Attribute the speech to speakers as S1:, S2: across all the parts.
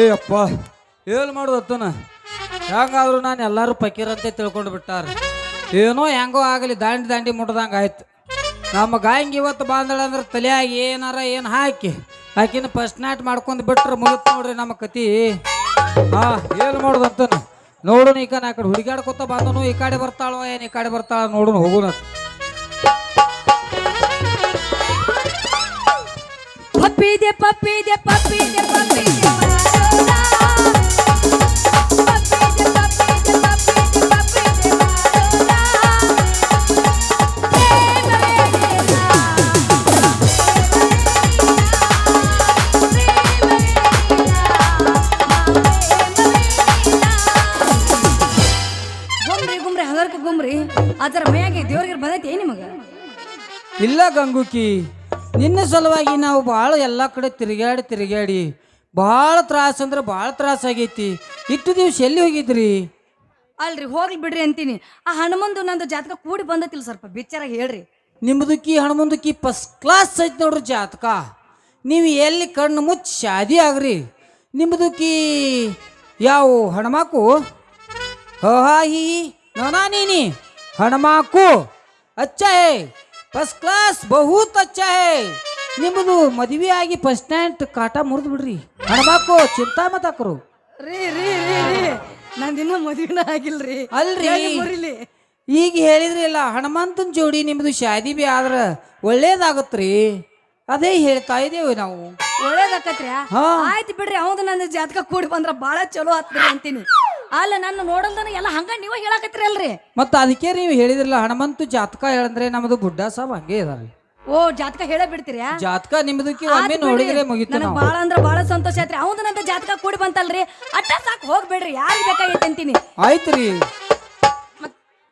S1: ಏ ಅಪ್ಪ ಏನು ಮಾಡೋದು ಅತ್ತನ? ಹೆಂಗಾದ್ರು ನಾನು ಎಲ್ಲರೂ ಪಕೀರಂತೆ ತಿಳ್ಕೊಂಡು ಬಿಟ್ಟಾರ. ಏನೋ ಹೆಂಗೋ ಆಗಲಿ, ದಾಂಡಿ ದಾಂಡಿ ಮುಟ್ದಂಗೆ ಆಯ್ತು. ನಮ್ಮ ಗಾಯಂಗೆ ಇವತ್ತು ಬಾಂದಳ ಅಂದ್ರೆ ತಲೆಯಾಗಿ ಏನಾರ ಏನು ಹಾಕಿ, ಆಕಿನ ಫಸ್ಟ್ ನಾಟ್ ಮಾಡ್ಕೊಂಡು ಬಿಟ್ರೆ ಮುಗಿತು ನೋಡ್ರಿ ನಮ್ಮ ಕತಿ. ಹಾಂ ಏನು ಮಾಡೋದು ಅತ್ತನ? ನೋಡೋಣ ಈ ಕಡೆ ಆ ಕಡೆ ಹುಡುಗಾಡ್ಕೊತ ಬಂದನು, ಈ ಕಡೆ ಬರ್ತಾಳೋ ಏನು ಈ ಕಡೆ ಬರ್ತಾಳ ನೋಡೋಣ ಹೋಗೋಣ
S2: ಪಪ್ಪಿದೆ ಪಪ್ಪಿದೆ ಪಪ್ಪಿದೆ. ಗುಮ್ರಿ ಗುಮ್ರಿ ಹಗರ್ಕ ಗುಮ್ರಿ ಅದರ ಮೈಯಾಗಿ ದೇವ್ರಿಗೆ ಬಂದೈತಿ ನಿಮಗ
S1: ಇಲ್ಲ ಗಂಗುಕಿ ನಿನ್ನ ಸಲುವಾಗಿ ನಾವು ಭಾಳ ಎಲ್ಲ ಕಡೆ ತಿರುಗಾಡಿ ತಿರುಗಾಡಿ ಭಾಳ ತ್ರಾಸ ಅಂದ್ರೆ ಭಾಳ ತ್ರಾಸ ಆಗೈತಿ. ಇಷ್ಟು ದಿವ್ಸ ಎಲ್ಲಿ ಹೋಗಿದ್ರಿ?
S2: ಅಲ್ರಿ ಹೋಗ್ಲಿ ಬಿಡ್ರಿ ಅಂತೀನಿ. ಆ ಹನುಮಂದು ನಂದು ಜಾತಕ ಕೂಡಿ ಬಂದತಿಲ್ಲ ಸ್ವಲ್ಪ ಬಿಚ್ಚಾರ ಹೇಳ್ರಿ.
S1: ನಿಮ್ಮದಕ್ಕಿ ಕಿ ಫಸ್ಟ್ ಕ್ಲಾಸ್ ಐತಿ ನೋಡ್ರಿ ಜಾತಕ. ನೀವು ಎಲ್ಲಿ ಕಣ್ಣು ಮುಚ್ಚಿ ಶಾದಿ ಆಗ್ರಿ? ನಿಮ್ಮದಕ್ಕಿ ಯಾವ ಹಣಮಾಕು? ಹೋ ಹಾ ನೋನಾ ನೀನಿ. ಹಣಮಾಕು. ಅಚ್ಚ ಹೇ. ಫಸ್ಟ್ ಕ್ಲಾಸ್ ಬಹುತ್ ಅಚ್ಚ ನಿಮ್ಮದು ಮದುವೆ ಆಗಿ ಫಸ್ಟ್ ಸ್ಟ್ಯಾಂಡ್ ಕಾಟ ಮುರಿದು ಬಿಡ್ರಿ ಹಣಮಾಕು ಚಿಂತಾ ಮತಾಕರು
S2: ರೀ ರೀ ರೀ ರೀ. ನಂದಿನ ಮದುವೆನ ಆಗಿಲ್ರಿ.
S1: ಅಲ್ರಿ. ಈಗ ಹೇಳಿದ್ರಿ ಇಲ್ಲ ಹನುಮಂತನ ಜೋಡಿ ನಿಮ್ದು ಶಾದಿ ಬಿ ಆದ್ರ ಒಳ್ಳೇದಾಗತ್ರಿ. ಅದೇ ಹೇಳ್ತಾ ಇದೇವೆ ನಾವು.
S2: ಒಳ್ಳೇದಾಕತ್ರಿ
S1: ಹಾ.
S2: ಆಯ್ತು ಬಿಡ್ರಿ ಅವನು ನನ್ನ ಜಾತಕ ಕೂಡಿ ಬಂದ್ರ ಬಾಳ ಚಲೋ ಆತ್ರಿ ಅಂತೀನಿ. ಅಲ್ಲ ನನ್ನ ನೋಡಲ್ದನ ಎಲ್ಲ ಹಂಗ ನೀವ ಹೇಳಕತ್ರಿ ಅಲ್ರಿ?
S1: ಮತ್ತ ಅದಕ್ಕೆ ನೀವು ಹೇಳಿದ್ರಲ್ಲ ಹನುಮಂತು ಜಾತಕ ಹೇಳಂದ್ರೆ ನಮ್ದು ಗುಡ್ಡ ಸಾಬ್ ಹಂಗೆ ಇದಾರೆ
S2: ಓ ಜಾತಕ ಹೇಳೇ ಬಿಡ್ತೀರಿ?
S1: ಜಾತಕ ನಿಮ್ದಕ್ಕೆ ಒಮ್ಮೆ ನೋಡಿದ್ರೆ ಮುಗಿತು
S2: ನನಗೆ
S1: ನಾವು.
S2: ಬಾಳ ಅಂದ್ರ ಬಾಳ ಸಂತೋಷ ಆಯ್ತ್ರಿ. ಅವ್ನ ನಂದ ಜಾತಕ ಕೂಡಿ ಬಂತಲ್ರಿ? ಅಟ್ಟ ಸಾಕು ಹೋಗ್ಬೇಡ್ರಿ. ಯಾರಿಗೆ ಬೇಕಾಗಿತ್ತು ಅಂತೀನಿ.
S1: ಆಯ್ತ್ರಿ.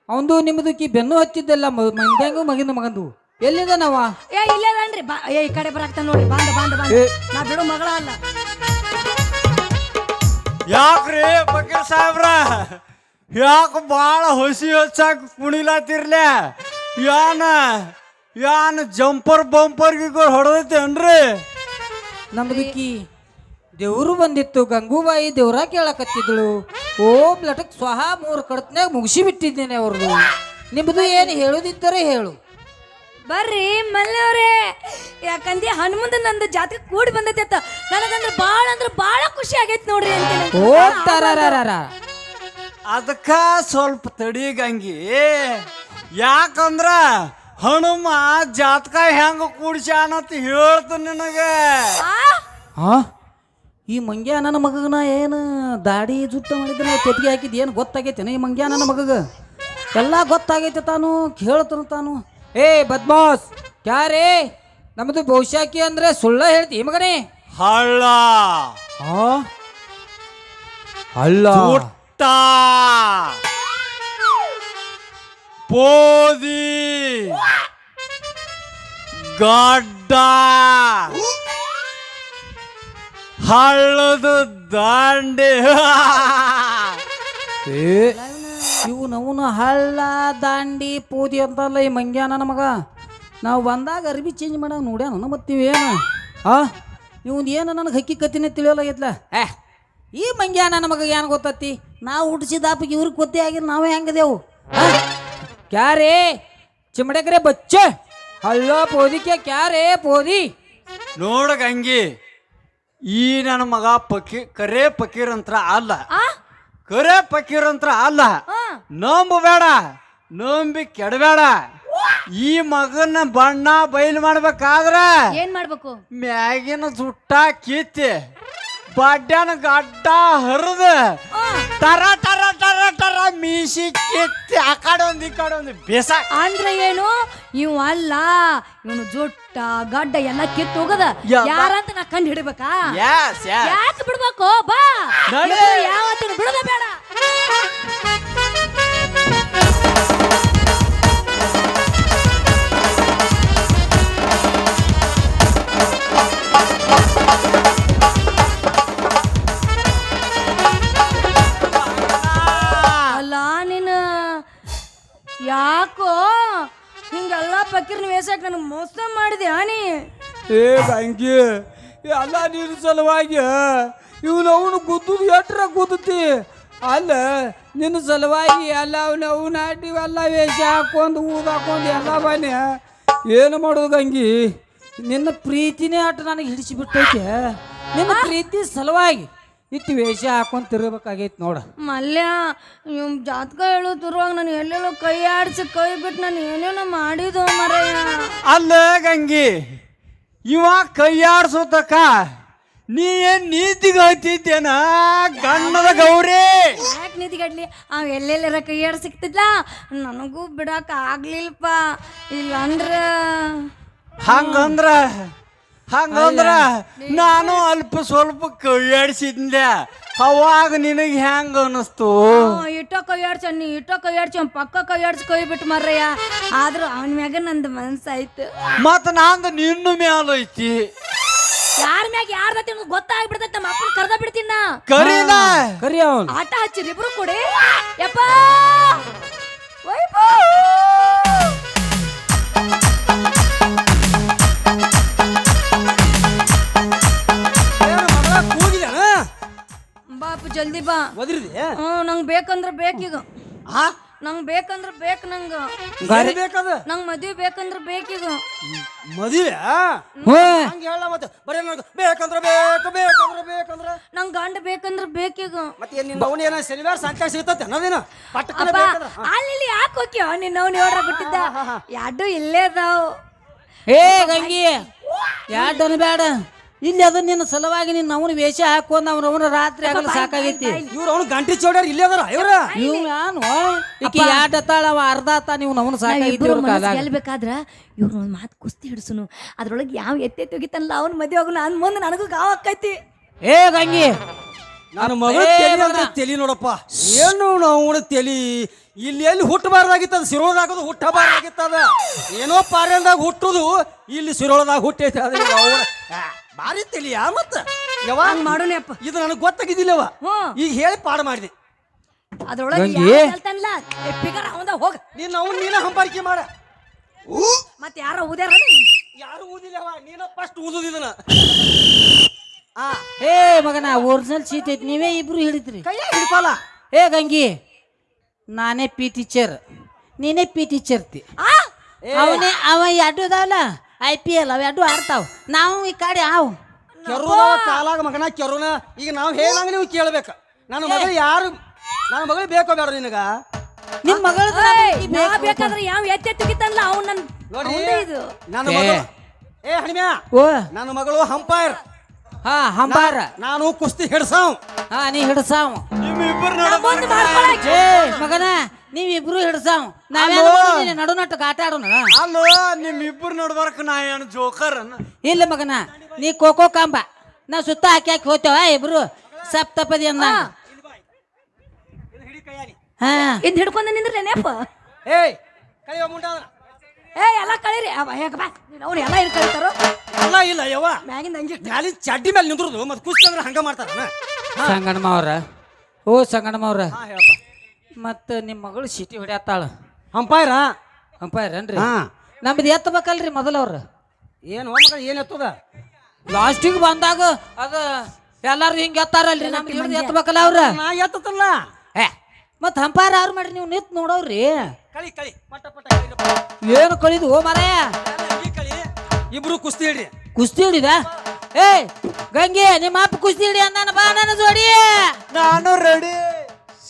S1: ಅವಂದು ನಿಮ್ದಕ್ಕೆ ಬೆನ್ನು ಹತ್ತಿದ್ದಲ್ಲ ಮಂದ್ಯಾಂಗು ಮಗಿನ ಮಗಂದು. ಎಲ್ಲಿದ ನಾವ?
S2: ಏ ಇಲ್ಲೇ ಅನ್ರಿ ಬಾ ಏ ಈ ಕಡೆ ಬರಾಕ್ತಾನ ನೋಡ್ರಿ. ಬಾಂದ ಬಾಂದ ಬಾಂದ.
S1: ಏ.
S2: ನಾ ಬಿಡು ಮಗಳ ಅಲ್ಲ.
S3: ಯಾಕ್ರಿ ಫಕೀರ್ ಸಾಹೇಬ್ರ? ಯಾಕೆ ಭಾಳ ಹೊಸಿ ಹೊಚ್ಚಾಕ ಕುಣಿಲಾತಿರ್ಲೆ? ಯಾನ ಯಾನ ಜಂಪರ್ ಬಂಪರ್ ಬಂಪರ್ಗಿಗಳು ಹೊಡೆದೈತೇನ್ರಿ?
S1: ನಮ್ದಕ್ಕಿ ದೇವ್ರು ಬಂದಿತ್ತು, ಗಂಗೂಬಾಯಿ ದೇವ್ರ ಕೇಳಕತ್ತಿದ್ಳು. ಓಂ ಲಟಕ್ ಸ್ವಹ ಮೂರು ಕಡತ್ನಾಗ ಮುಗಿಸಿ ಬಿಟ್ಟಿದ್ದೇನೆ ಅವ್ರದ್ದು ನಿಮ್ಮದು ಏನು ಹೇಳುದಿದ್ದರೆ ಹೇಳು.
S2: ಬರ್ರಿ ಮಲ್ಲವ್ರೆ. ಯಾಕಂದ್ರೆ ಹನುಮಂತ ನಂದು ಜಾತ್ರೆ ಕೂಡಿ ಬಂದೈತೆ ಅಂತ ನನಗಂದ್ರೆ ಬಾಳ ಅಂದ್ರೆ ಬಾಳ ಖುಷಿ ಆಗೈತೆ ನೋಡ್ರಿ ಅಂತ
S1: ಓ ತರಾರಾರ
S3: ಅದಕ್ಕ ಸ್ವಲ್ಪ ತಡಿಗಂಗಿ. ಯಾಕಂದ್ರ ಹನುಮ ಜಾತಕ ಹೆಂಗ ಕೂಡ್ಸ್ಯಾನಂತ ಹೇಳ್ತ ನಿನಗೆ.
S1: ಹಾ ಈ ಮಂಗ್ಯ ನನ್ನ ಮಗನ ಏನು ದಾಡಿ ಜುಟ್ಟ ಮಾಡಿದ್ರೆ ನಾವು ಹಾಕಿದ್ ಏನು ಗೊತ್ತಾಗೈತೆ ಈ ಮಂಗ್ಯ ನನ್ನ ಮಗಗ? ಎಲ್ಲ ಗೊತ್ತಾಗೈತೆ ತಾನು ಕೇಳ್ತಾನ ತಾನು. ಏ ಬದ್ಮಾಸ್ ಕ್ಯಾರೇ ನಮ್ದು ಬಹುಶಾಖಿ ಅಂದ್ರೆ ಸುಳ್ಳ ಹೇಳ್ತಿ ಮಗನೇ.
S3: ಹಳ್ಳ.
S1: ಹಾ ಅಲ್ಲ
S3: ಪೋದಿ ಗಡ್ಡ. ಹಳ್ಳದ ದಾಂಡೆ.
S1: ಏ. ಇವು ನವನ ಹಳ್ಳ ದಾಂಡಿ ಪೂದಿ ಅಂತಲ್ಲ ಈ ಮಂಗ್ಯಾನ ನಮಗ ಮಗ. ನಾವು ಬಂದಾಗ ಅರ್ಬಿ ಚೇಂಜ್ ಮಾಡಾಗ ನೋಡ್ಯಾನ ಮತ್ತೆ ಏನು? ಆ? ಇವ್ನು ಏನು ನನಗೆ ಹಕ್ಕಿ ಕತ್ತಿನೇ ತಿಳಿಯೋಲಾಗೈತ್ಲ ಏ ಈ ಮಂಗ್ಯಾನ ನನ್ನ ಮಗ ಏನು ಗೊತ್ತತ್ತಿ? ನಾವು ಹುಟ್ಟಿಸಿದಾಪಿಗೆ ಇವ್ರಿಗೆ ಗೊತ್ತೇ ಆಗಿಲ್ಲ ನಾವು ಹೆಂಗದೇವು? ಕ್ಯಾರೇ? ಚಿಮಡಕರೆ ಬಚ್ಚೆ? ಹಳ್ಳ ಪೋದಿಕೆ ಕ್ಯಾರೇ ಪೋದಿ?
S3: ನೋಡ ಗಂಗಿ ಈ ನನ್ನ ಮಗ ಪಕಿ ಕರೆ ಪಕೀರಂತ್ರ ಅಲ್ಲ.
S2: ಆ?
S3: ಕರೆ ಪಕೀರಂತ್ರ ಅಲ್ಲ. ನಂಬಬೇಡ ನಂಬಿ ಕೆಡಬೇಡ. ಈ ಮಗನ ಬಣ್ಣ ಬಯಲು ಮಾಡ್ಬೇಕಾದ್ರೆ
S2: ಏನ್ ಮಾಡ್ಬೇಕು?
S3: ಮ್ಯಾಗಿನ ಜುಟ್ಟ ಕಿತ್ತಿ ಬಡ್ಡನ ಗಡ್ಡ ಹರಿದ ತರ ತರ ತರ ತರ ಮೀಸಿ ಕಿತ್ತಿ ಆ ಕಡೆ ಒಂದು ಈ ಕಡೆ ಒಂದು ಬೇಸ.
S2: ಅಂದ್ರೆ ಏನು? ಇವ ಅಲ್ಲ ಇವನು ಜುಟ್ಟ ಗಡ್ಡ ಎಲ್ಲ ಕಿತ್ತು ಹೋಗದ.
S3: ಯಾ-
S2: ಯಾರಂತ ನಾ ಕಂಡು ಹಿಡಿಬೇಕಾ? ಯಾಕೆ ಬಿಡ್ಬೇಕು? ಬಾ. ಯಾವತ್ತಿನ ಬಿಡದ ಬೇಡ. ಪಕ್ಕೀರ್ನ ವೇಷಕ್ಕೆ ನನಗೆ ಮೋಸ ಮಾಡಿದೆ ನೀ
S1: ಏ ಗಂಗಿ ಎಲ್ಲ ನೀರು ಸಲುವಾಗಿ ಇವನು ಅವನು ಗುದ್ದುದು ಎಟ್ರ ಗುದ್ದುತ್ತಿ ಅಲ್ಲ ನಿನ್ನ ಸಲುವಾಗಿ ಎಲ್ಲ ಅವನು ಅವನ ಎಲ್ಲ ವೇಷ ಹಾಕೊಂಡು ಊದ ಹಾಕೊಂಡು ಎಲ್ಲ ಬನ್ನಿ. ಏನು ಮಾಡೋದು ಗಂಗಿ? ನಿನ್ನ ಪ್ರೀತಿನೇ ಆಟ ನನಗೆ ಹಿಡಿಸಿಬಿಟ್ಟೈತೆ. ನಿನ್ನ ಪ್ರೀತಿ ಸಲುವಾಗಿ. ಇತ್ತು ವೇಷ ಹಾಕೊಂಡ್ ತಿರ್ಬೇಕಾಗೈತಿ ನೋಡ.
S2: ಮಲ್ಯ ಇವ್ ಜಾತಕ ಹೇಳುತ್ತಿರುವಾಗ ನಾನು ಎಲ್ಲೆಲ್ಲೋ ಕೈ ಆಡಿಸಿ ಕೈ ಬಿಟ್ಟು ನಾನು ಏನೇನೋ ಮಾಡಿದ್ದು ಮರಯ್ಯ.
S3: ಅಲ್ಲ ಗಂಗಿ ಇವ ಕೈಯಾಡ್ಸೋತಕ್ಕ ನೀ ಏನ್ ನೀತಿಗೆ ಹತ್ತಿದ್ದೇನ ಗಣ್ಣದ ಗೌರಿ.
S2: ಯಾಕೆ ನಿಧಿಗಡ್ಲಿ ಅವ್ ಎಲ್ಲೆಲ್ಲರ ಕೈ ಆಡ್ ಸಿಕ್ತಿದ್ಲ? ನನಗೂ ಬಿಡಾಕ ಆಗ್ಲಿಲ್ಲಪ್ಪ ಇಲ್ಲಂದ್ರ
S3: ಹಂಗಂದ್ರ ಹಂಗಂದ್ರ ನಾನು ಅಲ್ಪ ಸ್ವಲ್ಪ ಕೈಯಾಡ್ಸಿದ್ದೆ ಅವಾಗ ನಿನಗೆ ಹೆಂಗ ಅನಿಸ್ತು?
S2: ಇಟ್ಟೋ ಕೈಯಾಡ್ಸ ನೀ ಇಟ್ಟೋ ಕೈಯಾಡ್ಸ ಪಕ್ಕ ಕೈಯಾಡ್ಸಿ ಕೈ ಬಿಟ್ಟು ಮರ್ರಯ್ಯ. ಆದ್ರೂ ಅವನ ಮ್ಯಾಗ ನಂದು ಮನ್ಸಾಯ್ತು.
S3: ಮತ್ತ ನಂದು ನಿನ್ನ ಮ್ಯಾಲ ಐತಿ.
S2: ಯಾರ ಮ್ಯಾಗ ಯಾರ್ದ ಗೊತ್ತಾಗ್ಬಿಡ್ತೈತೆ ನಮ್ಮ ಅಪ್ಪನ ಕರ್ದ ಬಿಡ್ತೀನ
S3: ಕರೀನ?
S1: ಕರಿ ಅವನು.
S2: ಆಟ ಹಚ್ಚಿರಿ ಇಬ್ರು ಕೊಡಿ. ಯಪ್ಪ! ವೈಭವ್! ಜಲ್ದಿ ಬಾ.
S4: ಒದ್ರಿದೆ?
S2: ಹ್ಞೂ ನಂಗೆ ಬೇಕಂದ್ರೆ ಬೇಕೀಗ
S4: ಆ?
S2: ನಂಗೆ ಬೇಕಂದ್ರೆ ಬೇಕು ನಂಗೆ.
S4: ಬರೀ ಬೇಕದ?
S2: ನಂಗೆ ಮದುವೆ ಬೇಕಂದ್ರೆ ಬೇಕೀಗ
S4: ಮದುವೆ
S1: ಹಂಗೆ
S4: ಹಂಗ ಹೇಳ ಮತ್ತೆ. ಬರೀ ನನಗೆ ಬೇಕಂದ್ರ ಬೇಕು ಬೇಕಂದ್ರ ಬೇಕಂದ್ರ.
S2: ನಂಗೆ ಗಂಡ ಬೇಕಂದ್ರೆ ಬೇಕೀಗ
S4: ಮತ್ತೆ ಏನ್ ನಿನ್ನ ಅವನ ಏನ ಶನಿವಾರ ಸಾಯಂಕಾಲ ಸಿಗ್ತತೆ ಅನ್ನೋದೇನ ಪಟ್ಟಕನ
S2: ಅಪ್ಪ
S4: ಬೇಕಂದ್ರ?
S2: ಅಲ್ಲಿ ಯಾಕೆ ಹೋಗ್ಯ ನಿನ್ನ ಅವ್ನು ಹೇಳ್ರ ಬಿಟ್ಟಿದ್ದ. ಎರಡು ಇಲ್ಲೇ ಅದಾವ್.
S1: ಏ ಗಂಗಿ. ಎರಡು ಬೇಡ ಇಲ್ಲಿ ಅದು ನಿನ್ನ ಸಲುವಾಗಿ ನಿನ್ನ ಅವನ ವೇಷ ಹಾಕೊಂಡು ಅವ್ನ ಅವನ ರಾತ್ರಿ ಆಗಲು ಸಾಕಾಗೈತಿ.
S4: ಇವ್ರು ಅವ್ನು ಗಂಟಿ ಚೌಡ್ಯಾರ ಇಲ್ಲೇ ಅದರ ಇವ್ರ?
S1: ಇವ್ ನಾನು ಈಕಿ ಆಟ ತಾಳ ಅವ ಅರ್ಧ ಆತ ನೀವು ಅವನ ಸಾಕಾಗೈತಿ ಇವ್ರು
S2: ಇವ್ರ
S1: ಕಾಲಾಗ
S2: ಗೆಲ್ಬೇಕಾದ್ರ ಇವ್ರು ಒಂದು ಮಾತು ಕುಸ್ತಿ ಹಿಡಿಸುನು. ಅದ್ರೊಳಗೆ ಯಾವ ಎತ್ತೆ ತೆಗಿತಾನಲ್ಲ ಅವ್ನ ಮದುವೆ ಹೋಗಲ್ಲ ಅನ್ ಮುಂದೆ ನನಗೂ ಗಾವ್ ಆಕೈತಿ.
S1: ಏ ಗಂಗಿ.
S4: ನಾನು ಮಗಳು ತೆಲಿ
S1: ತಲಿ
S4: ಅಂದ್ರೆ ತಲಿ ನೋಡಪ್ಪ. ಏನು ಅವನ ತಲಿ? ಇಲ್ಲಿ ಎಲ್ಲಿ ಹುಟ್ಟಬಾರ್ದಾಗಿತ್ತದ ಸಿರೋಳದಾಗದು ಹುಟ್ಟಬಾರ್ದಾಗಿತ್ತದ ಏನೋ ಪಾರ್ಯಂದಾಗ ಹುಟ್ಟುದು ಇಲ್ಲಿ ಸಿರೋಳದಾಗ ಹುಟ್ಟೈತೆ ಅದ ಭಾರಿ ತಿಳಿಯ ಮತ್ತ? ಯಾವಾಗ
S2: ಹಂಗ್ ಮಾಡೋಣ ಅಪ್ಪ.
S4: ಇದು ನನಗೆ ಗೊತ್ತಾಗಿದ್ದಿಲ್ಲವ
S2: ಹ್ಞೂ.
S4: ಈಗ ಹೇಳಿ ಪಾಡ ಮಾಡಿದೆ.
S2: ಅದ್ರೊಳಗೆ
S1: ಗಂಗಿ.
S2: ಹೇಳ್ತಾನಲ್ಲ ಪಿಗರ್ ಅವಂದ ಹೋಗ.
S4: ನೀನು ಅವ್ನು ನೀನ ಹಂಬಾರಿಕೆ ಮಾಡ.
S2: ಮತ್ತೆ ಯಾರೋ ಊದ್ಯಾರ
S4: ಯಾರು ಊದಿಲ್ಲವ ನೀನ ಫಸ್ಟ್ ಊದುದು ಇದನ್ನ. ಆ.
S1: ಏ ಮಗನ ಒರಿಜಿನಲ್ ಸೀಟ್ ಐತಿ ನೀವೇ ಇಬ್ರು ಹಿಡಿದ್ರಿ
S4: ಕೈಯ ಹಿಡ್ಕೊಲ್ಲ.
S1: ಏ ಗಂಗಿ ನಾನೇ ಪಿ ಟೀಚರ್ ನೀನೇ ಪಿ ಟೀಚರ್ತಿ
S2: ಆ?
S1: ಅವನೇ ಅವ ಎರಡು ಅದಾವಲ್ಲ ಐ ಪಿ ಎಲ್ ಅವ ಎರಡು ಆಡ್ತಾವ. ನಾವು ಈ ಕಡೆ ಆವು.
S4: ಕೆರು ಕಾಲಾಗ ಮಗನ ಕೆರುನ. ಈಗ ನಾವು ಹೇಳಂಗ ನೀವು ಕೇಳ್ಬೇಕು. ನನ್ನ ಮಗಳು ಯಾರು ನನ್ನ ಮಗಳು ಬೇಕೋ ಬೇಡ ನಿನಗ?
S1: ನಿಮ್
S2: ಮಗಳ ಬೇಕಾದ್ರೆ ಯಾವ ಎತ್ತೆ ತೆಗಿತಲ್ಲ ಅವ್ನು ನನ್ನ
S4: ನೋಡಿ
S2: ಇದು.
S4: ನನ್ನ
S1: ಏ.
S4: ಮಗಳು. ಏ ಹಣಿಮ್ಯಾ.
S1: ಓ.
S4: ನನ್ನ ಮಗಳು ಹಂಪೈರ್
S1: ಹಾ ಹಂಬಾರ
S4: ನಾನು ಕುಸ್ತಿ ಹಿಡ್ಸಾವ್.
S1: ಹಾ ನೀ ಹಿಡ್ಸಾವ್.
S3: ನಿಮ್ಮಿಬ್ಬರು
S1: ಮಗನ ನೀವಿಬ್ರು ಹಿಡ್ಸಾವ್. ನಾವೇನು ನಡು ನಡುನಟ್ಟು ಆಟ ಆಡೋಣ.
S3: ಅಲ್ಲೋ ನಿಮ್ಮಿಬ್ಬರು ನಡ್ಬಾರ್ಕ ನಾ ಏನು ಜೋಕರ್
S1: ಇಲ್ಲ ಮಗನ ನೀ ಕೋಕೋ ಕಾಂಬ. ನಾ ಸುತ್ತ ಹಾಕಿ ಹಾಕಿ ಹೋಗ್ತೇವ ಇಬ್ರು? ಸಪ್ತಪದಿ ಅಂದ. ಹಾ.
S2: ಇದ್ ಹಿಡ್ಕೊಂಡ ನಿಂದ್ರೆ ನೆನಪ
S4: ಏಯ್ ಮುಂಡ
S2: ಏ ಎಲ್ಲ ಕಳೀರಿ. ಅವ ಹೇಗ ಬಾ. ಅವ್ನು ಎಲ್ಲ ಏನು ಕಳಿತಾರೋ
S4: ಎಲ್ಲ ಇಲ್ಲ ಯವ್ವ.
S2: ಮ್ಯಾಗಿಂದ ಹಂಗೆ
S4: ಮ್ಯಾಲಿನ ಚಡ್ಡಿ ಮೇಲೆ ನಿಂದ್ರದು ಮತ್ತೆ ಕುಸ್ತಿ ಅಂದ್ರೆ ಹಂಗ ಮಾಡ್ತಾರ.
S1: ಸಂಗಣ್ಣಮ್ಮವ್ರ ಓ ಸಂಗಣ್ಣ
S4: ಹಾ ಹೇಳಪ್ಪ.
S1: ಮತ್ತು ನಿಮ್ಮ ಮಗಳು ಸಿಟಿ ಹೊಡ್ಯಾತಾಳ.
S4: ಹಂಪೈರ
S1: ಅಂಪಾಯರೇನ್ರಿ
S4: ಹಾ.
S1: ನಮ್ದು ಎತ್ತಬೇಕಲ್ರಿ ಮೊದಲವ್ರ
S4: ಏನು ಮಗ ಏನು ಎತ್ತದ?
S1: ಲಾಸ್ಟಿಗೆ ಬಂದಾಗ ಅದ ಎಲ್ಲಾರು ಹಿಂಗೆ ಎತ್ತಾರಲ್ರಿ ನಮ್ಗೆ ಹಿಡಿದು ಎತ್ತಬೇಕಲ್ಲ ಅವ್ರ.
S4: ನಾ ಎತ್ತಲ್ಲ
S1: ಏ ಮತ್ತು ಹಂಪಾರ ಅವ್ರು ಮಾಡ್ರಿ ನೀವು ನಿಂತು ನೋಡೋರಿ
S4: ಕಳಿ ಕಳಿ ಪಟ ಪಟ ಕಳಿಲಪ್ಪ.
S1: ಏನು ಕಳಿದು ಓ
S4: ಈ ಕಳಿ ಇಬ್ರು ಕುಸ್ತಿ ಹಿಡ್ರಿ.
S1: ಕುಸ್ತಿ ಹಿಡಿದ? ಏ ಗಂಗೆ ನಿಮ್ಮ ಅಪ್ಪ ಕುಸ್ತಿ ಹಿಡಿ ಅಂದಾನ ಬಾ ನನ್ನ ಜೋಡಿ.
S3: ನಾನು ರೆಡಿ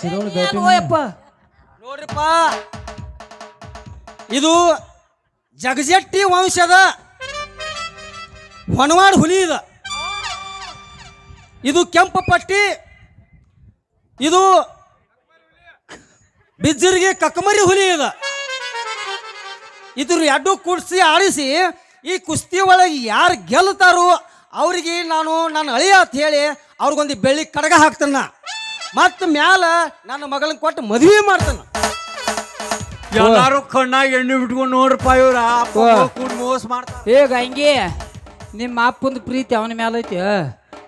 S1: ಓಯಪ್ಪ
S4: ನೋಡ್ರಿಪ್ಪ. ಇದು ಜಗಜೆಟ್ಟಿ ವಂಶದ ಹೊನವಾಡ ಹುಲಿ ಇದು. ಇದು ಕೆಂಪು ಪಟ್ಟಿ ಇದು ಬಿಜ್ಜರಿಗೆ ಕಕ್ಕಮರಿ ಹುಲಿ ಇದು. ಇದ್ರ ಎರಡು ಕುಡಿಸಿ ಆಡಿಸಿ ಈ ಕುಸ್ತಿ ಒಳಗೆ ಯಾರು ಗೆಲ್ತಾರೋ ಅವ್ರಿಗೆ ನಾನು ನಾನು ಅಳಿಯ ಅಂತ ಹೇಳಿ ಅವ್ರಿಗೊಂದು ಬೆಳ್ಳಿ ಕಡಗ ಹಾಕ್ತಾನ ಮತ್ತು ಮ್ಯಾಲ ನನ್ನ ಮಗಳನ್ನ ಕೊಟ್ಟು ಮದುವೆ ಮಾಡ್ತಾನ.
S3: ಎಲ್ಲಾರು ಕಣ್ಣಾಗ ಎಣ್ಣೆ ಬಿಟ್ಕೊಂಡು ನೋಡ್ರಪ್ಪ ಇವ್ರ. ಕೂಡ ಮೋಸ ಮಾಡ್ತಾರ.
S1: ಏ ಗಂಗೆ ನಿಮ್ಮ ಅಪ್ಪಂದು ಪ್ರೀತಿ ಅವನ ಮ್ಯಾಲ ಐತಿ.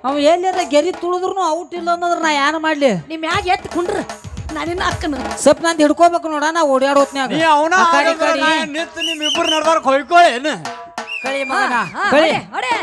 S1: ಅವ ಎಲ್ಲದ ಗೆರಿ ತುಳಿದ್ರು ಔಟ್ ಇಲ್ಲ ಅನ್ನೋದ್ರ ನಾ ಏನು ಮಾಡ್ಲಿ?
S2: ನಿಮ್ ಮ್ಯಾಗ ಕುಂಡ್ರು ಕುಂಡ್ರ. ನಾನಿನ್ನ ಅಕ್ಕನ.
S1: ಸ್ವಲ್ಪ ನಂದು ಹಿಡ್ಕೋಬೇಕು ನೋಡ ನಾ ಓಡಾಡೋತ್ನ್ಯಾಗ
S3: ನೀ ಅವನ
S1: ಕಡೆ.
S3: ನಿಂತು ನಿಮ್ಮಿಬ್ಬರು ನಡ್ಬಾರ್ಕ ಹೊಯ್ಕೊಳ್ಳೇನು
S1: ಕಳಿ ಮಗನ.
S2: ಹಾ,
S1: ಕಳಿ.
S2: ಹೊಡೆ.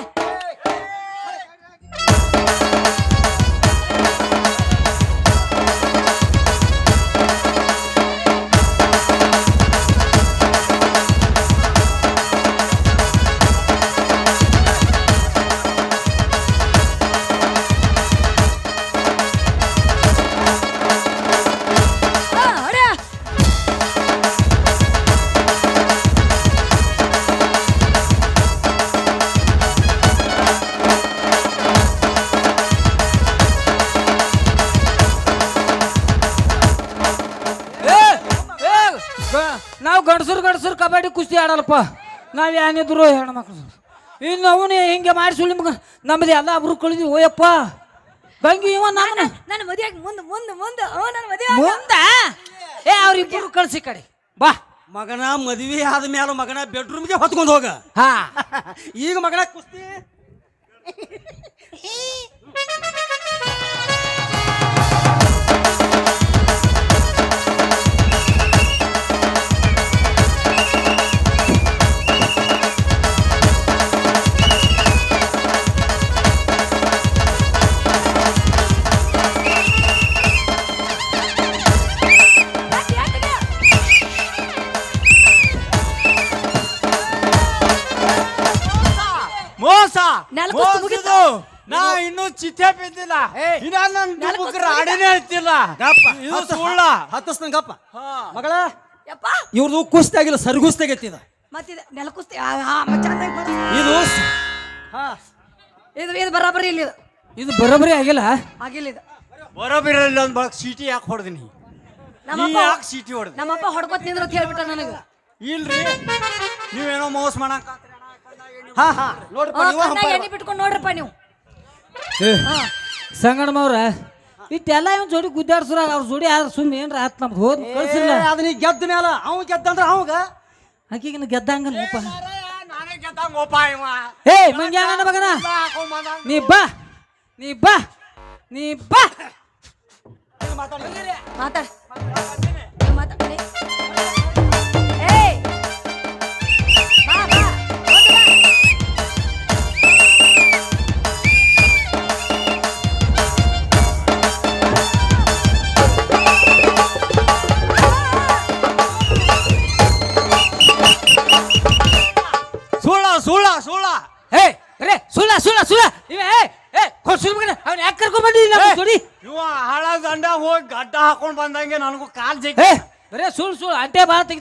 S1: ಕಬಡ್ಡಿ ನಾವು ಮಕ್ಕಳು ಹೆಣ್ಮಕ್ಳು ಇನ್ನು ಅವನು ಹಿಂಗೆ ಮಾಡಿ ಸುಳ್ಳಿ ಮಗ ನಮ್ಮದು ಎಲ್ಲ ಅವ್ರು ಕಳಿದ್ವಿ ಓಯಪ್ಪ. ಬಂಗಿ ಇವ ನಾನು
S2: ನನ್ನ ಮದುವೆ ಮುಂದೆ ಮುಂದೆ ಮುಂದೆ ಹ್ಞೂ ನನ್ನ ಮದುವೆ
S1: ಮುಂದೆ ಏ ಅವ್ರಿಬ್ಬರು ಕಳ್ಸಿ ಕಡೆ. ಬಾ.
S4: ಮಗನ ಮದುವೆ ಆದ ಮೇಲೆ ಮಗನ ಬೆಡ್ರೂಮ್ಗೆ ಹೊತ್ಕೊಂಡು ಹೋಗ.
S1: ಹಾ.
S4: ಈಗ ಮಗನ ಕುಸ್ತಿ.
S3: ನಾ ಇನ್ನೂ ಚಿತ್ತೆ ಬಿದ್ದಿಲ್ಲ. ಇನ್ನ ನನ್ನ
S2: ನೆಲಕ್ಕೆ
S3: ದುಬುಕ್ರ
S2: ಹೊತ್ತು
S3: ಆಡಿನೇ ಹತ್ತಿಲ್ಲ
S4: ಗಪ್ಪ
S3: ಇದು ಸುಳ್ಳ.
S4: ಹತ್ತಸ್ನ ಗಪ್ಪ.
S3: ಹಾ.
S4: ಮಗಳ
S2: ಯಪ್ಪ.
S4: ಇವ್ರದು ಕುಸ್ತಿ ಆಗಿಲ್ಲ ಸರ್ಗುಸ್ತಿ ಆಗೈತಿ ಇದು.
S2: ಮತ್ತಿದ ನೆಲ ಕುಸ್ತಿ ಆ, ಮತ್ತ್ ಚಂದಾಗಿ ಮಾಡು.
S4: ಇದು ಸ- ಹಾ.
S2: ಇದು ಇದು ಬರಾಬರಿ ಇಲ್ಲ ಇದು.
S1: ಇದು ಬರೋಬ್ಬರಿ ಆಗಿಲ್ಲ?
S2: ಆಗಿಲ್ಲ ಇದು.
S3: ಬರೋಬಿರಲ್ಲ ಒಂದ್ ಬಳಕ್ ಸೀಟಿ ಯಾಕೆ ಹೊಡೆದಿನಿ? ನೀ
S2: ನಮ್ಮಪ್ಪ
S3: ಯಾಕೆ ಸೀಟಿ ಹೊಡೆದ?
S2: ನಮ್ಮಪ್ಪ ಹೊಡ್ಕೊತ್ ನಿಂದ್ರ ಅಂತ ಹೇಳ್ಬಿಟ್ಟ ನನಗೆ.
S3: ಇಲ್ರಿ ನೀವೇನೋ ಮೋಸ ಮಾಡಕ್
S4: ಹಾ ಹಾ. ನೋಡ್ರಿ ನೀವು
S2: ಕಣ್ಣಾಗ ಎಣ್ಣೆ ಬಿಟ್ಕೊಂಡು ನೋಡ್ರಪ್ಪ ನೀವು.
S1: ಏ. ಸಂಗಣ್ಣಮ್ಮವ್ರ ಇಟ್ಟೆಲ್ಲ ಇವನ್ ಜೋಡಿ ಗುದ್ದಾಡ್ಸ್ರ ಅವ್ರ ಜೋಡಿ ಆದ್ರೆ ಸುಮ್ಮನೆ ಏನ್ರ ಆತ್ ನಮ್ದು ಹೋದ್ ಕಳ್ಸಿಲ್ಲ.
S4: ಅದ ನೀ ಗೆದ್ದ ಮೇಲ ಅವ್ ಗೆದ್ದಂದ್ರ ಅವಂಗ?
S1: ಆಕಿಗಿನ ಗೆದ್ದಂಗಲ್ಲಪ್ಪ
S3: ನಾನೇ ಗೆದ್ದಂಗೋಪ ಇವ.
S1: ಏ ಮಂಗ್ಯಾನ ಮಗನ. ನೀ ಬಾ ನೀ ಬಾ ನೀ ಬಾ.
S2: ಮಾತಾಡ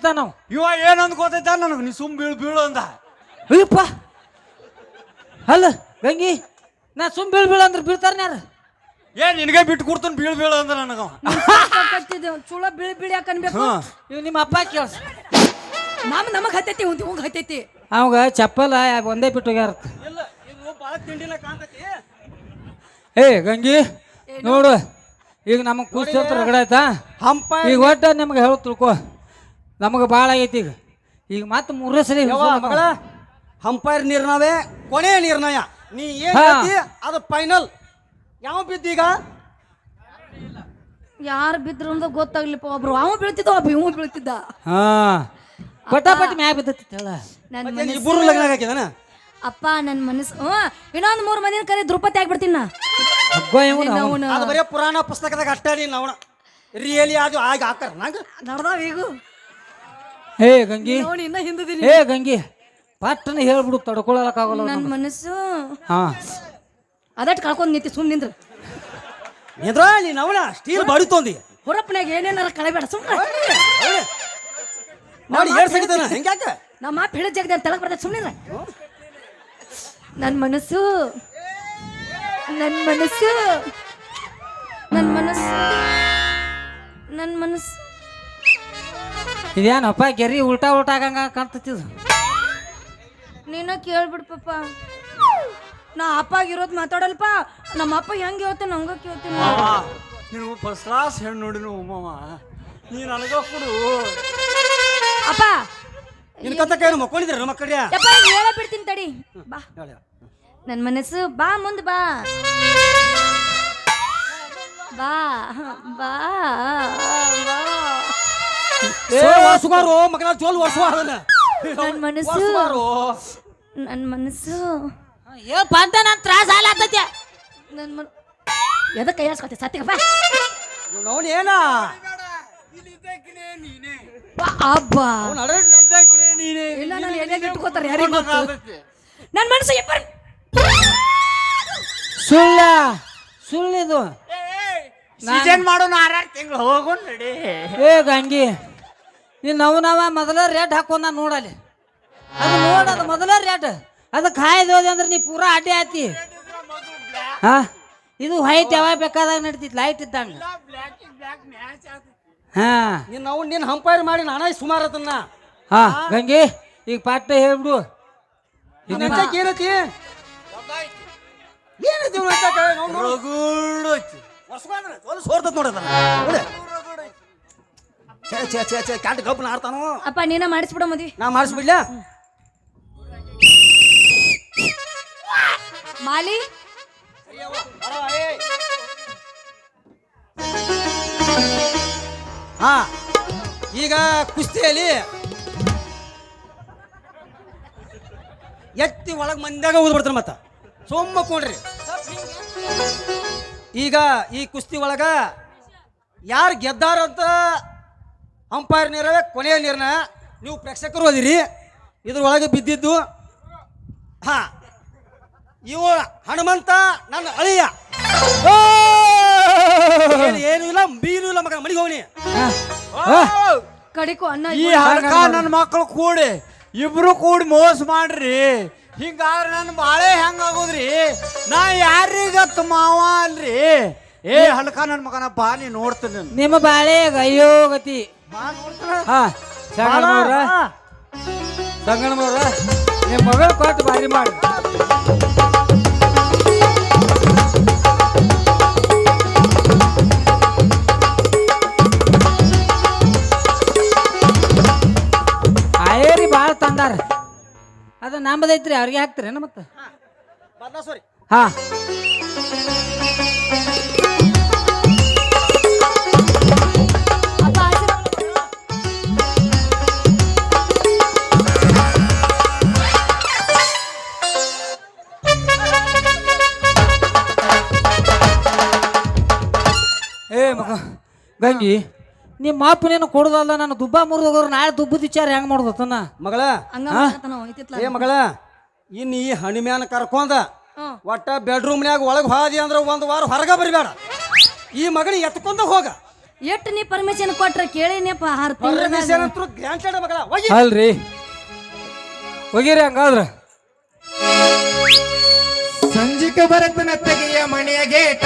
S1: ತೆಗಿತಾನ ನಾವು.
S3: ಇವ ಏನ್ ಅಂದ್ಕೋತೈತ ನನಗೆ? ನೀ ಸುಮ್ ಬೀಳು ಬೀಳು ಅಂದ.
S1: ಅಯ್ಯಪ್ಪ. ಅಲ್ಲ ಗಂಗಿ ನಾ ಸುಮ್ ಬೀಳ್ ಬೀಳ ಅಂದ್ರೆ ಬೀಳ್ತಾರ ಯಾರು?
S3: ಏನ್ ನಿನಗೆ ಬಿಟ್ಟು ಕೊಡ್ತಾನೆ ಬೀಳು ಬೀಳು ಅಂದ ನನಗ
S2: ಕಟ್ಟಿದ್ದು ಚೂಳ ಬಿಳಿ ಬಿಳಿ ಯಾಕೆ ಅನ್ಬೇಕು?
S1: ಇವ್ ನಿಮ್ಮ ಅಪ್ಪ ಕೇಳ್ಸ.
S2: ನಮ್ ನಮಗ್ ಹತ್ತೈತಿ ಉಂದ್ ಉಂಗ್ ಹತ್ತೈತಿ
S1: ಅವಾಗ ಚಪ್ಪಲ ಒಂದೇ ಬಿಟ್ಟು ಹೋಗ್ಯಾರ
S4: ಇಲ್ಲ ಇದು ಬಾಳ ತಿಂಡಿನ ಕಾಣ್ತೈತಿ.
S1: ಏ ಗಂಗಿ ನೋಡು. ಈಗ ನಮಗೆ ಕುಸ್ತಿ ಅಂತ ರಗಡ ಆಯ್ತಾ?
S4: ಹಂಪ
S1: ಈಗ ಒಟ್ಟ ನಿಮ್ಗೆ ಹೇಳು ತಿಳ್ಕೊ. ನಮಗೆ ಭಾಳ ಐತಿ ಈಗ. ಈಗ ಮತ್ತೆ ಮೂರನೇ ಸರಿ
S4: ಮಗಳ ಹಂಪೈರ್ ನಿರ್ಣಯವೇ ಕೊನೆಯ ನಿರ್ಣಯ. ನೀ ಏನ್
S1: ಹಾ.
S4: ಹೇಳ್ತಿ? ಅದು ಫೈನಲ್ ಯಾವ ಬಿದ್ದೀಗ?
S2: ಯಾರು ಬಿದ್ರು ಅಂತ ಗೊತ್ತಾಗ್ಲಿಪ್ಪ ಒಬ್ರು. ಅವ ಬೀಳ್ತಿದ್ದ ಒಬ್ಬ ಇವ ಬೀಳ್ತಿದ್ದ.
S1: ಹಾ. ಪಟಾಪಟಿ ಮ್ಯಾ ಬಿದ್ದತಿ ಹೇಳ
S2: ನನ್ನ
S4: ಮತ್ತೆ
S2: ಮನಸ್ಸು
S4: ಇಬ್ಬರು ಲಗ್ನ ಹಾಕಿದಾನ?
S2: ಅಪ್ಪ ನನ್ನ ಮನಸ್ಸು ಹ್ಞೂ ಇನ್ನೊಂದು ಮೂರು ಮಂದಿನ ಕರೆ ದ್ರುಪತಿ ಆಗ್ಬಿಡ್ತೀನಿ ನಾ.
S1: ಇವನು ಅವನು.
S4: ಅದು ಬರೀ ಪುರಾಣ ಪುಸ್ತಕದಾಗ ಅಷ್ಟೇ ಅವನ. ರಿಯಲಿ ಅದು ಆಗ ಹಾಕಾರ. ನಂಗೆ
S2: ನಡ್ದಾವ ಈಗ.
S1: ಏ ಗಂಗಿ.
S2: ನೋಡಿ ಇನ್ನ ಹಿಂದದಿನಿ
S1: ಏ ಗಂಗಿ. ಪಟ್ಟನ ಹೇಳ್ಬಿಡು ತಡ್ಕೊಳಕ್ಕಾಗಲ್ಲ
S2: ನನ್ನ ಮನಸ್ಸು.
S1: ಹಾ.
S2: ಅದಟ್ ಕಳ್ಕೊಂಡ್ ನಿಂತಿ ಸುಮ್ ನಿಂದ್ರ.
S4: ನಿದ್ರ ನೀನ್ ಅವನ ಸ್ಟೀಲ್ ಬಾಡಿ ತೊಂದಿ
S2: ಹೊರಪ್ಪನಾಗ ಏನೇನಾರ ಕಳಬೇಡ ಸುಮ್ಮನೆ
S4: ನೋಡಿ ಏಡ್ ಸಗಿತಾನ? ಹೆಂಗ್ಯಾಕ?
S2: ನಮ್ಮ ಮಾಪ್ ಜಗದ ಜಾಗದ ತೆಳಗ್ ಬರ್ತೈತೆ ಸುಮ್ಮನೆ ನನ್ನ ಮನಸ್ಸು. ನನ್ನ ಮನಸ್ಸು. ನನ್ನ ಮನಸ್ಸು. ನನ್ನ ಮನಸ್ಸು.
S1: ಇದೇನಪ್ಪ ಗೆರಿ ಉಲ್ಟಾ ಉಲ್ಟಾ ಆಗಂಗ ಕಾಣ್ತತಿ
S2: ನೀನು ಕೇಳ್ಬಿಡ್ ಪಾಪ. ನಾ ಅಪ್ಪಾಗಿರೋದು ಮಾತಾಡಲ್ಪ. ನಮ್ಮ ಅಪ್ಪ ಹೆಂಗೆ ಹೇಳ್ತಾನೆ ಹಂಗ ಕೇಳ್ತೀನಿ.
S3: ನೀನು ಫಸ್ಟ್ ಕ್ಲಾಸ್ ಹೆಣ್ಣು ನೋಡಿನು ಉಮ್ಮವ ನೀ ನನಗ ಕೊಡು.
S2: ಅಪ್ಪ.
S4: ನಿನ್ ಕತ್ತ ಏನು ಮಕ್ಕೊಂಡಿದ್ರೆ ಮಕ್ಕಳ್ಯ
S2: ಯಪ್ಪ ಹೇಳ ಬಿಡ್ತೀನಿ ತಡಿ. ಬಾ. ನನ್ನ ಮನಸ್ಸು ಬಾ ಮುಂದೆ ಬಾ. ಬಾ ಬಾ ಬಾ.
S4: ಏ! ವರ್ಷಗಾರು ಮಗನ ಜೋಲ್ ವರ್ಷ ಅದನ್ನ.
S2: ನನ್ನ ಮನಸ್ಸು.
S4: ವರ್ಷಗಾರು
S2: ನನ್ನ ಮನಸ್ಸು.
S1: ಏ ಪಂತ ನಾನು ತ್ರಾಸ ಆಲತ್ತೈತೆ
S2: ನನ್ನ ಮನ ಎದ ಕೈ ಹಾಸ್ಕೊತೆ ಸತ್ತಿಗಪ್ಪ
S4: ನೋಡಿ ಏನ?
S2: ಅಬ್ಬಾ.
S3: ನೀನೇ
S2: ಇಲ್ಲ ನಾನು ಏನೇನು ಇಟ್ಕೋತಾರೆ ಯಾರಿಗೆ ಗೊತ್ತು? ನನ್ನ ಮನಸ್ಸು ಇಬ್ಬರು.
S1: ಸುಳ್ಳ ಸುಳ್ಳಿದು.
S3: ಸೀಸನ್ ಮಾಡೋಣ ಆರಾರು ತಿಂಗಳು ಹೋಗೋಣ ನಡಿ.
S1: ಏ ಗಂಗಿ. ನೀನು ನವನವ ನಾವ ಮೊದಲ ರೇಟ್ ಹಾಕೊಂಡ ನೋಡಲ್ಲಿ. ಅದು ನೋಡದು ಮೊದಲ ರೇಟ್. ಅದು ಕಾಯ್ದು ಹೋದೆ ಅಂದ್ರೆ ನೀ ಪೂರಾ ಅಡ್ಡಿ ಆಯ್ತಿ. ಹಾ? ಇದು ವೈಟ್ ಯಾವಾಗ ಬೇಕಾದಾಗ ನಡೀತಿತ್ತು ಲೈಟ್ ಇದ್ದಂಗ. ಹಾ.
S4: ನಿನ್ನ ಅವ್ನು ನಿನ್ನ ಹಂಪೈರ್ ಮಾಡಿ ನಾನೇ ಸುಮಾರು ಅದನ್ನ
S1: ಹಾ ಗಂಗೆ ಈಗ ಪಾಠ ಹೇಳ್ಬಿಡು.
S4: ಏನೈತಿ ಏನೈತಿ? ಛೇ ಛೇ ಛೇ ಛೇ ಕ್ಯಾಟ್ ಗಪ್ಪನ ಆಡ್ತಾನು?
S2: ಅಪ್ಪ ನೀನ ಮಾಡಿಸ್ಬಿಡ ಮದ್ವಿ
S4: ನಾ ಮಾಡಿಸ್ಬಿಡ್ಲ?
S2: ಮಾಲಿ?
S4: ಹಾ ಈಗ ಕುಸ್ತಿಯಲ್ಲಿ ಎತ್ತಿ ಒಳಗೆ ಮಂದ್ಯಾಗ ಊದ್ ಬಿಡ್ತಾನೆ ಮತ್ತ. ಸೋಮ ಕೊಡ್ರಿ. ಈಗ ಈ ಕುಸ್ತಿ ಒಳಗ ಯಾರು ಗೆದ್ದಾರಂತ ಅಂಪೈರ್ ನೀರವೇ ಕೊನೆಯ ನೀರನ್ನ ನೀವು ಪ್ರೇಕ್ಷಕರು ಅದಿರಿ. ಇದ್ರೊಳಗೆ ಬಿದ್ದಿದ್ದು ಹಾ ಇವು ಹನುಮಂತ ನನ್ನ ಅಳಿಯ. ಏನು- ಏನು ಇಲ್ಲ ಬೀನು ಇಲ್ಲ ಮಗ ಮನೆಗೆ ಹೋಗಿ
S2: ಕಡಿಕು ಅನ್ನ
S3: ಈ ಹಲ್ಕ ನನ್ನ ಮಕ್ಕಳು ಕೂಡಿ ಇಬ್ರು ಕೂಡಿ ಮೋಸ ಮಾಡ್ರಿ. ಹಿಂಗಾದ್ರೆ ನನ್ನ ಬಾಳೆ ಹೆಂಗಾಗೋದ್ರಿ ನಾ ಯಾರಿಗತ್ತ ಮಾವ ಅಲ್ರಿ ಏ ಹಲ್ಕ ನನ್ನ ಮಗನ ಬಾ ನೀ ನೋಡ್ತೀನಿ.
S1: ನಿಮ್ಮ ಬಾಳೆ ಅಯ್ಯೋ ಗತಿ. ಹಾ ಸಂಗಣ್ಣವ್ರ. ಸಂಗಣ್ಣವ್ರ ನಿಮ್ಮ ಮಗಳು ಕೊಟ್ಟು ಬಾರಿ ಮಾಡಿ. ಆಯೇರಿ ಭಾಳ ತಂದಾರ. ಅದು ನಮ್ಮದೈತ್ರಿ ಅವ್ರಿಗೆ ಹಾಕ್ತೀರೇನು ಮತ್ತೆ? ಹಾ. ಗಂಗಿ ನಿಮ್ಮ ಅಪ್ಪನೇನು ಕೊಡೋದಲ್ಲ ನಾನು ದುಬ್ಬ ಮುರಿದೋಗ್ರು ನಾಳೆ ದುಬ್ಬದ ವಿಚಾರ ಹೆಂಗ್ ಮಾಡೋದತ್ತನ
S4: ಮಗಳ ಏ ಮಗಳ ಇನ್ನು ಈ ಹಣಿಮ್ಯಾನ ಕರ್ಕೊಂಡ ಒಟ್ಟ ಬೆಡ್ರೂಮ್ನ್ಯಾಗ ಒಳಗೆ ಹೋದಿ ಅಂದ್ರೆ ಒಂದು ವಾರ ಹೊರಗೆ ಬರಬೇಡ ಈ ಮಗನ ಎತ್ಕೊಂಡ ಹೋಗ.
S2: ಎಷ್ಟು ನೀ ಪರ್ಮಿಷನ್ ಕೊಟ್ರೆ ಕೇಳಿನಪ್ಪ
S4: ಗ್ರ್ಯಾಂಟೆಡ್ ಮಗಳ ಹೋಗಿ.
S1: ಅಲ್ರಿ. ಹೋಗಿರಿ ಹಂಗಾದ್ರ.
S5: ಸಂಜಿಕ ಬರತನ ತೆಗೆಯ ಮಣಿಯ ಗೇಟ.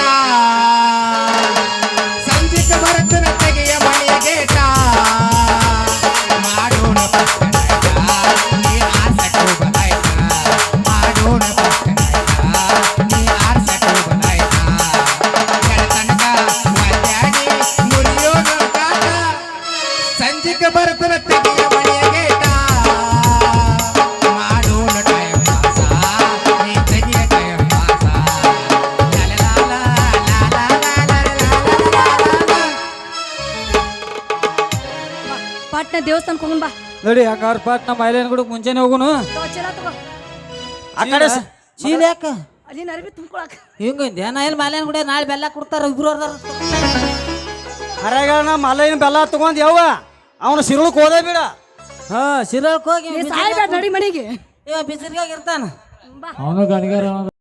S2: ದೇವಸ್ಥಾನಕ್ಕೆ ಹೋಗೋಣ ಬಾ.
S1: ನೋಡಿ ಹಂಗಾರ ಪಾಟ್ ನಮ್ಮ ಐಲೇನ್ ಗುಡಕ್ ಮುಂಚೆನೆ ಹೋಗುನು?
S2: ತಗೋ, ಚೀಲ ತಗೋ.
S4: ಆ ಕಡೆ ಸ-
S1: ಚೀಲ ಯಾಕ?
S2: ಅಲ್ಲಿ ಅರ್ಬಿ ತುಂಬ್ಕೊಳಕ್.
S1: ಹಿಂಗ ನಾ ಇಲ್ಲಿ ಮಾಲೇನ್ ಕೂಡ ನಾಳೆ ಬೆಲ್ಲ ಕೊಡ್ತಾರ ಇಬ್ರು ಅದಾರ
S4: ನಮ್ಮ ಮಲೈನ ಬೆಲ್ಲ ತಗೊಂಡ್ ಯಾವ ಅವನು ಸಿರುಳಕ್ ಹೋದೇ ಬಿಡ.
S1: ಹಾ ಸಿರಳ್ಕ್ ಹೋಗಿ
S2: ನೀ ಸಾಯ್ಬೇಡ ನಡಿ ಮನೆಗೆ.
S1: ಇವ ಬಿಸಿಲ್ಗಾಗ ಇರ್ತಾನ.
S2: ಬಾ.
S1: ಅವನು ಗಣಿಗಾರ